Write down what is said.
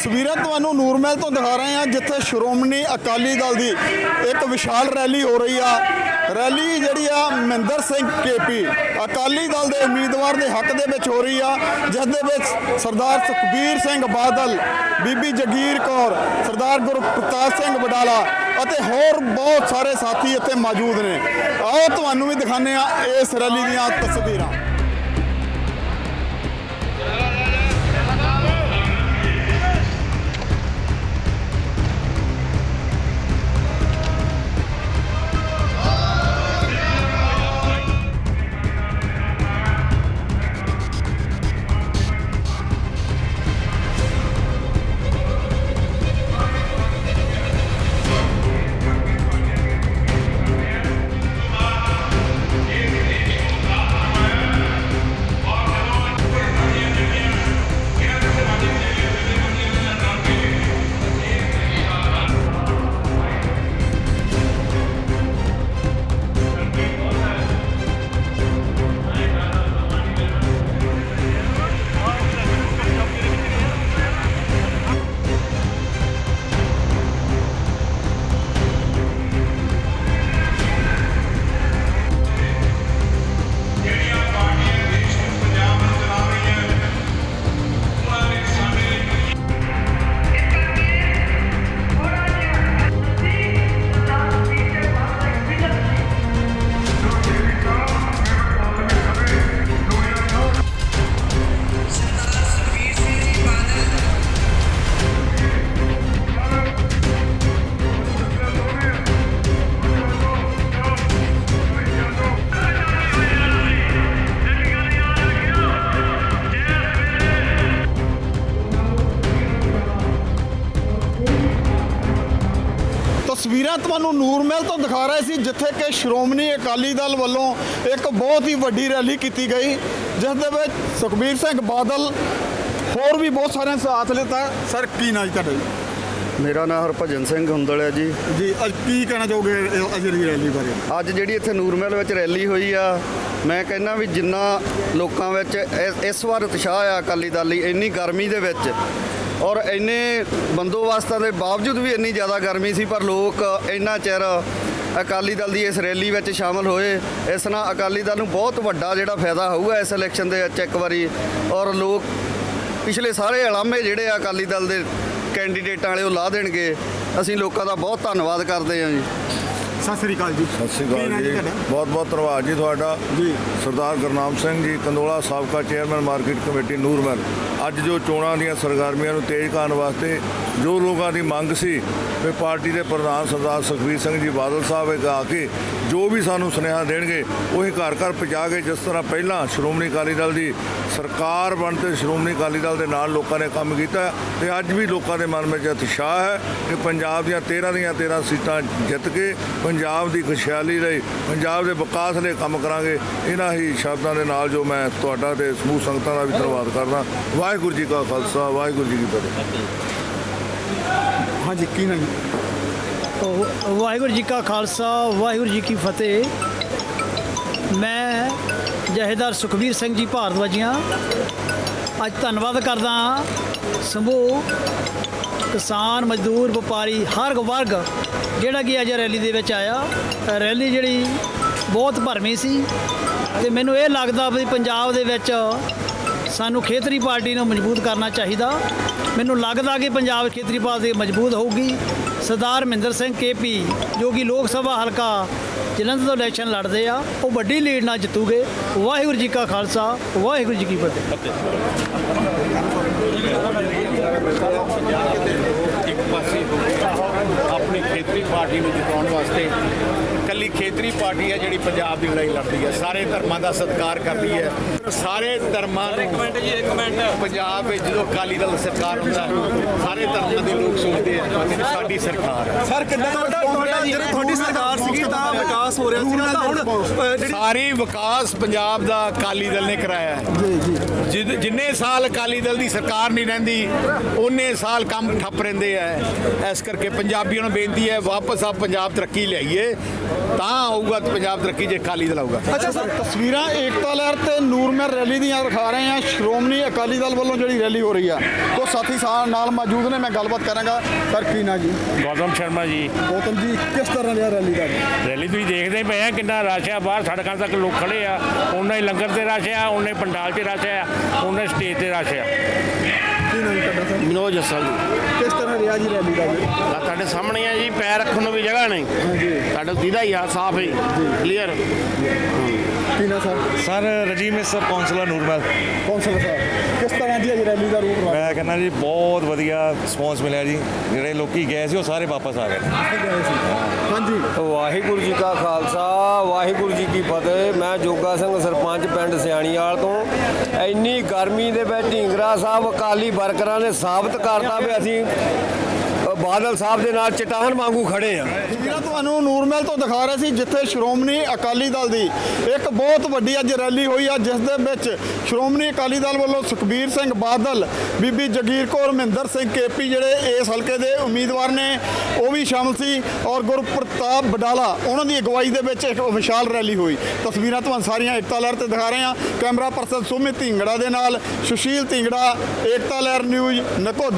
ਤਸਵੀਰਾਂ ਤੁਹਾਨੂੰ ਨੂਰਮਹਿਲ ਤੋਂ ਦਿਖਾ ਰਹੇ ਹਾਂ, ਜਿੱਥੇ ਸ਼੍ਰੋਮਣੀ ਅਕਾਲੀ ਦਲ ਦੀ ਇੱਕ ਵਿਸ਼ਾਲ ਰੈਲੀ ਹੋ ਰਹੀ ਆ। ਰੈਲੀ ਜਿਹੜੀ ਆ ਮਹਿੰਦਰ ਸਿੰਘ ਕੇਪੀ, ਅਕਾਲੀ ਦਲ ਦੇ ਉਮੀਦਵਾਰ ਦੇ ਹੱਕ ਦੇ ਵਿੱਚ ਹੋ ਰਹੀ ਆ ਜਿਸ ਦੇ ਵਿੱਚ ਸਰਦਾਰ ਸੁਖਬੀਰ ਸਿੰਘ ਬਾਦਲ, ਬੀਬੀ ਜਗੀਰ ਕੌਰ, ਸਰਦਾਰ ਗੁਰਪ੍ਰਤਾਪ ਸਿੰਘ ਵਡਾਲਾ ਅਤੇ ਹੋਰ ਬਹੁਤ ਸਾਰੇ ਸਾਥੀ ਇੱਥੇ ਮੌਜੂਦ ਨੇ। ਆਓ, ਤੁਹਾਨੂੰ ਵੀ ਦਿਖਾਉਂਦੇ ਆ ਇਸ ਰੈਲੀ ਦੀਆਂ ਤਸਵੀਰਾਂ। ਤਸਵੀਰਾਂ ਤੁਹਾਨੂੰ ਨੂਰਮਹਿਲ ਤੋਂ ਦਿਖਾ ਰਹੇ ਸੀ ਜਿੱਥੇ ਕਿ ਸ਼੍ਰੋਮਣੀ ਅਕਾਲੀ ਦਲ ਵੱਲੋਂ ਇੱਕ ਬਹੁਤ ਹੀ ਵੱਡੀ ਰੈਲੀ ਕੀਤੀ ਗਈ ਜਿਸ ਦੇ ਵਿੱਚ ਸੁਖਬੀਰ ਸਿੰਘ ਬਾਦਲ ਹੋਰ ਵੀ ਬਹੁਤ ਸਾਰਿਆਂ ਸਾਥ ਲਿੱਤਾ। ਸਰ ਕੀ ਨਾਂ ਜੀ ਤੁਹਾਡਾ ਜੀ? ਮੇਰਾ ਨਾਮ ਹਰਭਜਨ ਸਿੰਘ ਹੁੰਦਲ ਹੈ ਜੀ। ਜੀ ਅੱਜ ਕੀ ਕਹਿਣਾ ਚਾਹੋਗੇ ਇਹ ਅੱਜ ਦੀ ਰੈਲੀ ਬਾਰੇ? ਅੱਜ ਜਿਹੜੀ ਇੱਥੇ ਨੂਰਮਹਿਲ ਵਿੱਚ ਰੈਲੀ ਹੋਈ ਆ ਮੈਂ ਕਹਿੰਦਾ ਵੀ ਜਿੰਨਾ ਲੋਕਾਂ ਵਿੱਚ ਇਸ- ਇਸ ਵਾਰ ਉਤਸ਼ਾਹ ਆ ਅਕਾਲੀ ਦਲ ਲਈ ਇੰਨੀ ਗਰਮੀ ਦੇ ਵਿੱਚ ਔਰ ਇੰਨੇ ਬੰਦੋਬਸਤਾਂ ਦੇ ਬਾਵਜੂਦ ਵੀ ਇੰਨੀ ਜ਼ਿਆਦਾ ਗਰਮੀ ਸੀ, ਪਰ ਲੋਕ ਇੰਨਾ ਚਿਰ ਅਕਾਲੀ ਦਲ ਦੀ ਇਸ ਰੈਲੀ ਵਿੱਚ ਸ਼ਾਮਲ ਹੋਏ। ਇਸ ਨਾਲ ਅਕਾਲੀ ਦਲ ਨੂੰ ਬਹੁਤ ਵੱਡਾ ਜਿਹੜਾ ਫਾਇਦਾ ਹੋਊਗਾ ਇਸ ਇਲੈਕਸ਼ਨ ਦੇ ਵਿੱਚ ਇੱਕ ਵਾਰੀ। ਔਰ ਲੋਕ ਪਿਛਲੇ ਸਾਰੇ ਅਲਾਮੇ ਜਿਹੜੇ ਆ ਅਕਾਲੀ ਦਲ ਦੇ ਕੈਂਡੀਡੇਟਾਂ ਵਾਲੇ ਉਹ ਲਾ ਦੇਣਗੇ। ਅਸੀਂ ਲੋਕਾਂ ਦਾ ਬਹੁਤ ਧੰਨਵਾਦ ਕਰਦੇ ਹਾਂ ਜੀ। ਸਤਿ ਸ੍ਰੀ ਅਕਾਲ ਜੀ। ਸਤਿ ਸ਼੍ਰੀ ਕੀ ਅਕਾਲ ਜੀ ਤੁਹਾਡਾ? ਬਹੁਤ ਬਹੁਤ ਧੰਨਵਾਦ ਜੀ ਤੁਹਾਡਾ। ਜੀ। ਸਰਦਾਰ ਗੁਰਨਾਮ ਸਿੰਘ ਜੀ ਕੰਦੋਲਾ ਸਾਬਕਾ ਚੇਅਰਮੈਨ ਮਾਰਕੀਟ ਕਮੇਟੀ ਨੂਰਮਹਿਲ। ਅੱਜ ਜੋ ਚੋਣਾਂ ਦੀਆਂ ਸਰਗਰਮੀਆਂ ਨੂੰ ਤੇਜ਼ ਕਰਨ ਵਾਸਤੇ ਜੋ ਲੋਕਾਂ ਦੀ ਮੰਗ ਸੀ ਵੀ ਪਾਰਟੀ ਦੇ ਪ੍ਰਧਾਨ ਸਰਦਾਰ ਸੁਖਬੀਰ ਸਿੰਘ ਜੀ ਬਾਦਲ ਸਾਹਿਬ ਇਹ ਆ ਕੇ ਜੋ ਵੀ ਸਾਨੂੰ ਸੁਨੇਹਾ ਦੇਣਗੇ, ਉਹੀ ਘਰ ਘਰ ਪਹੁੰਚਾ ਕੇ ਜਿਸ ਤਰ੍ਹਾਂ ਪਹਿਲਾਂ ਸ਼੍ਰੋਮਣੀ ਅਕਾਲੀ ਦਲ ਦੀ ਸਰਕਾਰ ਬਣ ਤੇ ਸ਼੍ਰੋਮਣੀ ਅਕਾਲੀ ਦਲ ਦੇ ਨਾਲ ਲੋਕਾਂ ਨੇ ਕੰਮ ਕੀਤਾ ਤੇ ਅੱਜ ਵੀ ਲੋਕਾਂ ਦੇ ਮਨ ਵਿੱਚ ਉਤਸ਼ਾਹ ਹੈ ਕਿ ਪੰਜਾਬ ਦੀਆਂ 13 ਦੀਆਂ 13 ਸੀਟਾਂ ਜਿੱਤ ਕੇ ਪੰਜਾਬ ਦੀ ਖੁਸ਼ਹਾਲੀ ਲਈ, ਪੰਜਾਬ ਦੇ ਵਿਕਾਸ ਲਈ ਕੰਮ ਕਰਾਂਗੇ, ਇਹਨਾਂ ਹੀ ਸ਼ਬਦਾਂ ਦੇ ਨਾਲ ਜੋ ਮੈਂ ਤੁਹਾਡਾ ਤੇ ਸਮੂਹ ਸੰਗਤਾਂ ਦਾ ਵੀ ਧੰਨਵਾਦ ਕਰਦਾ। ਵਾਹਿਗੁਰੂ ਜੀ ਕਾ ਖਾਲਸਾ, ਵਾਹਿਗੁਰੂ ਜੀ ਕੀ ਫਤਿਹ। ਹਾਂਜੀ, ਕੀ ਨਾਂ ਵਾਹਿਗੁਰੂ ਜੀ ਕਾ ਖਾਲਸਾ, ਵਾਹਿਗੁਰੂ ਜੀ ਕੀ ਫਤਿਹ। ਮੈਂ ਜਹੇਦਾਰ ਸੁਖਬੀਰ ਸਿੰਘ ਜੀ ਭਾਰਤਵਾਜੀਆਂ ਅੱਜ ਧੰਨਵਾਦ ਕਰਦਾ ਹਾਂ ਸਮੂਹ ਕਿਸਾਨ ਮਜ਼ਦੂਰ ਵਪਾਰੀ ਹਰ ਵਰਗ, ਜਿਹੜਾ ਕਿ ਅੱਜ ਰੈਲੀ ਦੇ ਵਿੱਚ ਆਇਆ। ਰੈਲੀ ਜਿਹੜੀ ਬਹੁਤ ਭਰਮੀ ਸੀ ਤੇ ਮੈਨੂੰ ਇਹ ਲੱਗਦਾ ਵੀ ਪੰਜਾਬ ਦੇ ਵਿੱਚ ਸਾਨੂੰ ਖੇਤਰੀ ਪਾਰਟੀ ਨੂੰ ਮਜ਼ਬੂਤ ਕਰਨਾ ਚਾਹੀਦਾ। ਮੈਨੂੰ ਲੱਗਦਾ ਕਿ ਪੰਜਾਬ ਖੇਤਰੀ ਪਾਰਟੀ ਮਜ਼ਬੂਤ ਹੋਊਗੀ। ਸਰਦਾਰ ਮਹਿੰਦਰ ਸਿੰਘ ਕੇਪੀ ਜੋ ਕਿ ਲੋਕ ਸਭਾ ਹਲਕਾ ਜਲੰਧਰ ਤੋਂ ਇਲੈਕਸ਼ਨ ਲੜਦੇ ਆ, ਉਹ ਵੱਡੀ ਲੀਡ ਨਾਲ ਜਿੱਤੂਗੇ। ਵਾਹਿਗੁਰੂ ਜੀ ਕਾ ਖਾਲਸਾ, ਵਾਹਿਗੁਰੂ ਜੀ ਕੀ ਫਤਿਹ। ਇੱਕ ਪਾਸੇ ਹੋ ਗਿਆ। ਆਪਣੀ ਖੇਤਰੀ ਪਾਰਟੀ ਨੂੰ ਜਿਤਾਉਣ ਵਾਸਤੇ ਕੱਲੀ ਖੇਤਰੀ ਪਾਰਟੀ ਹੈ ਜਿਹੜੀ ਪੰਜਾਬ ਦੀ ਲੜਾਈ ਲੜਦੀ ਹੈ। ਸਾਰੇ ਧਰਮਾਂ ਦਾ ਸਤਿਕਾਰ ਕਰਦੀ ਹੈ। ਸਾਰੇ ਧਰਮਾਂ ਨੂੰ ਇੱਕ ਮਿੰਟ ਜੀ ਇੱਕ ਮਿੰਟ। ਪੰਜਾਬ ਵਿੱਚ ਜਦੋਂ ਅਕਾਲੀ ਦਲ ਸਰਕਾਰ ਹੁੰਦਾ ਹੈ ਸਾਰੇ ਧਰਮਾਂ ਦੇ ਲੋਕ ਸੋਚਦੇ ਆ ਕਿ ਸਾਡੀ ਸਰਕਾਰ ਹੈ। ਸਰ ਕਿੱਦਾਂ ਤੁਹਾਡਾ ਤੁਹਾਡਾ ਜਦੋਂ ਤੁਹਾਡੀ ਸਰਕਾਰ ਸੀਗੀ ਤਾਂ ਵਿਕਾਸ ਹੋ ਰਿਹਾ ਸੀਗਾ ਤਾਂ ਹੁਣ ਸਾਰੀ ਵਿਕਾਸ ਪੰਜਾਬ ਦਾ ਅਕਾਲੀ ਦਲ ਨੇ ਕਰਾਇਆ ਹੈ। ਜਿ- ਜਿੰਨੇ ਸਾਲ ਅਕਾਲੀ ਦਲ ਦੀ ਸਰਕਾਰ ਨਹੀਂ ਰਹਿੰਦੀ ਉਹਨੇ ਸਾਲ ਕੰਮ ਠੱਪ ਰਹਿੰਦੇ ਆ। ਇਸ ਕਰਕੇ ਪੰਜਾਬੀਆਂ ਨੂੰ ਬੇਨਤੀ ਹੈ ਵਾਪਸ ਆ ਪੰਜਾਬ ਤਰੱਕੀ ਲਿਆਈਏ। ਤਾਂ ਆਊਗਾ ਤੇ ਪੰਜਾਬ ਤਰੱਕੀ ਜੇ ਅਕਾਲੀ ਦਲ ਆਊਗਾ। ਅੱਛਾ ਸਰ ਤਸਵੀਰਾਂ ਏਕਤਾ ਲਹਿਰ ਤੇ ਨੂਰਮਹਿਰ ਰੈਲੀ ਦੀਆਂ ਦਿਖਾ ਰਹੇ ਹਾਂ। ਸ਼੍ਰੋਮਣੀ ਅਕਾਲੀ ਦਲ ਵੱਲੋਂ ਜਿਹੜੀ ਰੈਲੀ ਹੋ ਰਹੀ ਆ ਤੋਂ ਸਾਥੀ ਨਾਲ ਮੌਜੂਦ ਨੇ ਮੈਂ ਗੱਲਬਾਤ ਕਰਾਂਗਾ। ਸਰ ਕੀ ਨਾ ਜੀ? ਗੌਤਮ ਸ਼ਰਮਾ ਜੀ। ਗੌਤਮ ਜੀ ਕਿਸ ਤਰ੍ਹਾਂ ਦੀ ਰੈਲੀ ਦਾ? ਰੈਲੀ ਤੁਸੀਂ ਦੇਖਦੇ ਪਏ ਆ ਕਿੰਨਾ ਰਸ਼ ਆ। ਬਾਹਰ ਸੜਕਾਂ ਤੱਕ ਲੋਕ ਖੜੇ ਆ। ਉਹਨਾਂ ਹੀ ਲੰਗਰ ਤੇ ਰਸ਼ ਆ ਉਹਨੇ ਪੰਡਾਲ 'ਚ ਰਸ਼ ਆ। ਉਹਨੇ ਸਟੇਜ ਤੇ ਰਸ਼ ਆ ਕੀ ਨਾਮ ਤੁਹਾਡਾ ਸਰ? ਮਨੋਜ ਜੱਸਾ ਜੀ। ਕਿਸ ਤਰ੍ਹਾਂ ਰਿਹਾ ਜੀ ਰੈਲੀ ਦਾ ਜੀ? ਆ ਤੁਹਾਡੇ ਸਾਹਮਣੇ ਆ ਜੀ ਪੈਰ ਰੱਖਣ ਨੂੰ ਵੀ ਜਗ੍ਹਾ ਨਹੀਂ। ਤੁਹਾਡੇ ਦੀਦਾ ਹੀ ਆ ਸਾਫ਼ ਹੀ। ਕਲੀਅਰ ਕੀ ਨਾ ਸਰ? ਸਰ ਰਜੀਮ ਸਰ ਕੌਂਸਲਰ ਨੂਰਮਲ ਕੌਂਸਲਰ ਸਾਹਿਬ ਕਿਸ ਤਰ੍ਹਾਂ ਦੀ ਹੈ ਜੀ ਰੈਲੀ ਦਾ ਰੂਟ ਰਹਾ ਮੈਂ ਕਹਿੰਦਾ ਜੀ ਬਹੁਤ ਵਧੀਆ ਰਿਸਪੌਂਸ ਮਿਲਿਆ ਜੀ। ਜਿਹੜੇ ਲੋਕੀ ਗਏ ਸੀ ਉਹ ਸਾਰੇ ਵਾਪਸ ਆ ਗਏ। ਹਾਂਜੀ। ਵਾਹਿਗੁਰੂ ਜੀ ਕਾ ਖਾਲਸਾ ਵਾਹਿਗੁਰੂ ਜੀ ਕੀ ਫਤਿਹ। ਮੈਂ ਜੋਗਾ ਸਿੰਘ ਸਰਪੰਚ ਪਿੰਡ ਸਿਆਣੀਵਾਲ ਤੋਂ। ਇੰਨੀ ਗਰਮੀ ਦੇ ਵਿੱਚ ਢੀਂਗਰਾ ਸਾਹਿਬ ਅਕਾਲੀ ਵਰਕਰਾਂ ਨੇ ਸਾਬਤ ਕਰਤਾ ਵੀ ਅਸੀਂ ਬਾਦਲ ਸਾਹਿਬ ਦੇ ਨਾਲ ਚਟਾਨ ਵਾਂਗੂ ਖੜੇ ਆ। ਜਿਹੜਾ ਤੁਹਾਨੂੰ ਨੂਰਮਹਿਲ ਤੋਂ ਦਿਖਾ ਰਿਹਾ ਸੀ ਜਿੱਥੇ ਸ਼੍ਰੋਮਣੀ ਅਕਾਲੀ ਦਲ ਦੀ ਇੱਕ ਬਹੁਤ ਵੱਡੀ ਅੱਜ ਰੈਲੀ ਹੋਈ ਆ, ਜਿਸ ਦੇ ਵਿੱਚ ਸ਼੍ਰੋਮਣੀ ਅਕਾਲੀ ਦਲ ਵੱਲੋਂ ਸੁਖਬੀਰ ਸਿੰਘ ਬਾਦਲ, ਬੀਬੀ ਜਗੀਰ ਕੌਰ, ਮਹਿੰਦਰ ਸਿੰਘ ਕੇਪੀ ਜਿਹੜੇ ਇਸ ਹਲਕੇ ਦੇ ਉਮੀਦਵਾਰ ਨੇ, ਉਹ ਵੀ ਸ਼ਾਮਲ ਸੀ ਔਰ ਗੁਰਪ੍ਰਤਾਪ ਬਡਾਲਾ ਉਹਨਾਂ ਦੀ ਅਗਵਾਈ ਦੇ ਵਿੱਚ ਇੱਕ ਵਿਸ਼ਾਲ ਰੈਲੀ ਹੋਈ। ਤਸਵੀਰਾਂ ਤੁਹਾਨੂੰ ਸਾਰੀਆਂ ਏਕਤਾ ਲਹਿਰ ਤੇ ਦਿਖਾ ਰਹੇ ਹਾਂ। ਕੈਮਰਾ ਪਰਸਨ ਸੁਮਿਤ ਢਿੰਗੜਾ ਦੇ ਨਾਲ, ਸੁਸ਼ੀਲ ਢਿੰਗੜਾ, ਏਕਤਾ ਲਹਿਰ ਨਿਊਜ਼ ਨਕੋ